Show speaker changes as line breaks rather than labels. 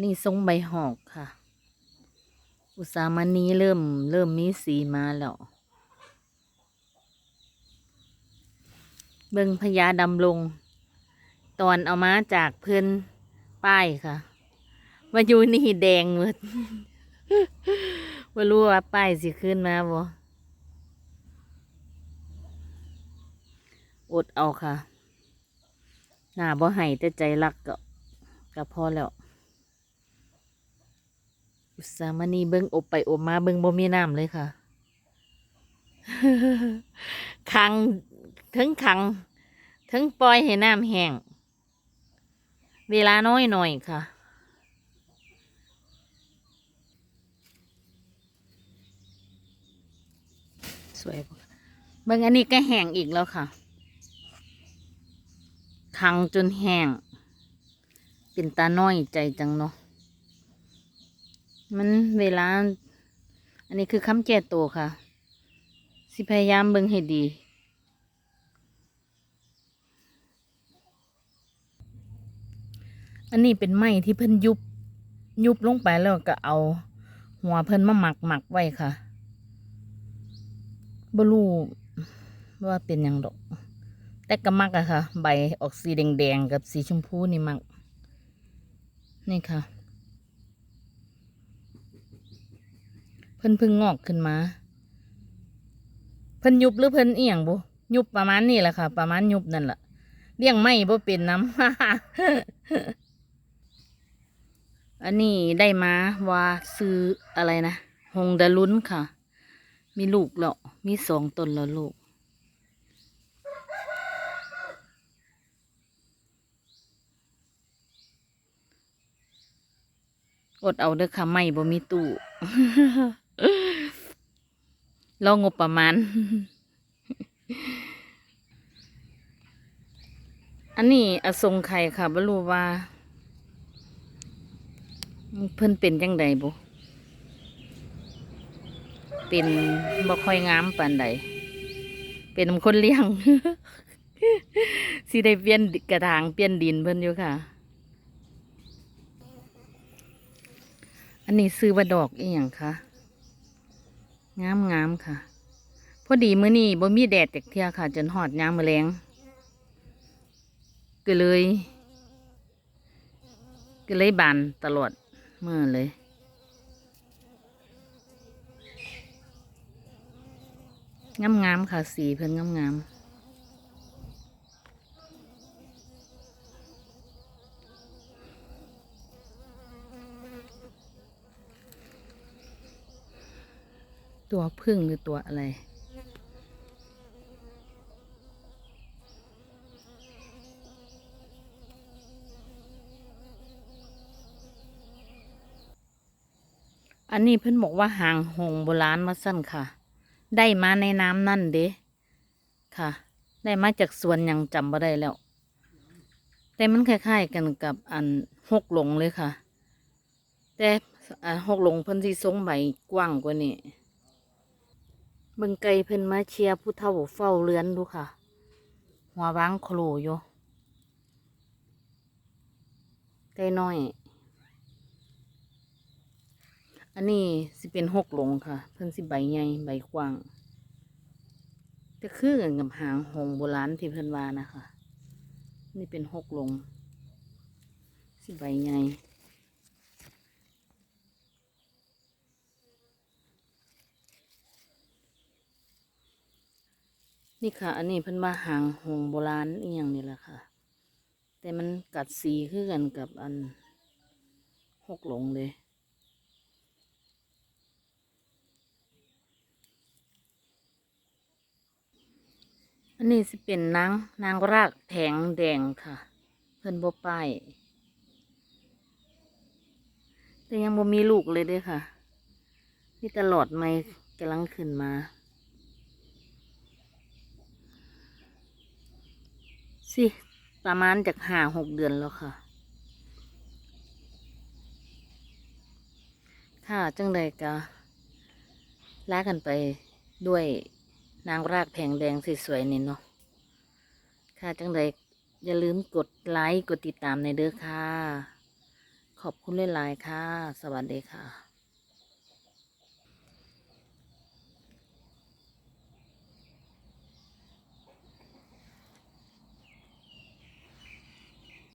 นี่ทรงใบหอกค่ะ อุสามณีเริ่มเริ่มมีสีมาแล้วเบิงพญาดำลง ตอนเอามาจากเพื่อนป้ายค่ะ มาอยู่นี่แดงหมดว่ารู้ว่าป้ายสิขึ้นมาบ่อดเอาค่ะ หน้าบ่ให้แต่ใจรักก็ก็พอแล้ว อุสามณีเบิ่งอบไปอบมาเบิ่งบ่มีน้ำเลยค่ะ คังถึงคังถึงปล่อยให้น้ำแห้ง เวลาน้อยหน่อยค่ะสวยเบิ่งอันนี้ก็แห้งอีกแล้วค่ะ คังจนแห้ง เป็นตาน้อยใจจังเนาะ มันเวลา อันนี้คือคำแก้ตัวค่ะ สิพยายามเบิ่งให้ดี อันนี้เป็นไม้ที่เพิ่นยุบ ยุบลงไปแล้วก็เอา หัวเพิ่นมาหมักหมักไว้ค่ะบ่รู้ว่าเป็นยังดอก แต่ก็มักอะค่ะ ใบออกสีแดงๆกับสีชมพูนี่มัก นี่ค่ะ พิ่นเพิ่งงอกขึ้นมา เพิ่นยุบหรือเพิ่นเอียงบุยุบประมาณนี้แหละค่ะ ประมาณยุบนั่นแหละเลี้ยงไม่บ่เป็นน้ำอันนี้ได้มาว่าซื้ออะไรนะฮงดาลุนค่ะ มีลูกแล้วมีสองต้นแล้วลูก อดเอาเด้อค่ะไม่บ่มีตู้ ลองงบประมาณ อันนี้อสงไข่ค่ะบ่รู้ว่า เพิ่นเป็นจังใดบ่เป็นบ่ค่อยงามปานใด เป็นคนเลี้ยงสิได้เปลี่ยนกระถางเปลี่ยนดินเพิ่นอยู่ค่ะ อันนี้ซื้อว่าดอกอีหยังคะ งามงามๆค่ะ พอดีมื้อนี้บ่มีแดดจากเที่ยค่ะ จนหอดยามมื้อแลงก็เลย ก็เลยบานตลอดเมื่อเลยงามงามๆค่ะสีเพิ่นงามงามๆ ตัวพึ่งหรือตัวอะไร อันนี้เพิ่อนบอกว่าหางหงโบราณมาสั้นค่ะ ได้มาในน้ำนั่นเด้ค่ะ ได้มาจากสวนยังจำบ่ได้แล้ว แต่มันคล้ายๆกันกับอันหกหลงเลยค่ะ แต่อันหกหลงเพิ่นที่ทรงใบกว้างกว่านี้ เบิ่งไก่เพิ่นมาเชียร์ผู้เฒ่าเฝ้าเรือนดูค่ะ หัววางโคลอยู่ไก่น้อย อันนี้สิเป็นหกหลงค่ะ เพิ่นสิใบใหญ่ใบกว้างจะคือกันกับหางหงโบราณที่เพิ่นว่านะคะ นี่เป็นหกหลงสิใบใหญ่ นี่ค่ะ อันนี้เพิ่นว่าหางหงโบราณอีหยังนี่แหละค่ะ แต่มันกัดสีคือกันกับอันหกหลงเลย อันนี้สิเป็นนางนางรากแผงแดงค่ะ เพิ่นบ่ป้ายแต่ยังบ่มีลูกเลยเด้อค่ะนี่ตลอดไม่กำลังขึ้นมา สิประมาณจากห้าหกเดือนแล้วค่ะ ค่ะจังใดกะลากันไปด้วยนางรากแผงแดงสวยๆนี่เนาะค่ะจังใดอย่าลืมกดไลค์กดติดตามในเด้อค่ะ ขอบคุณหลายๆค่ะ สวัสดีค่ะ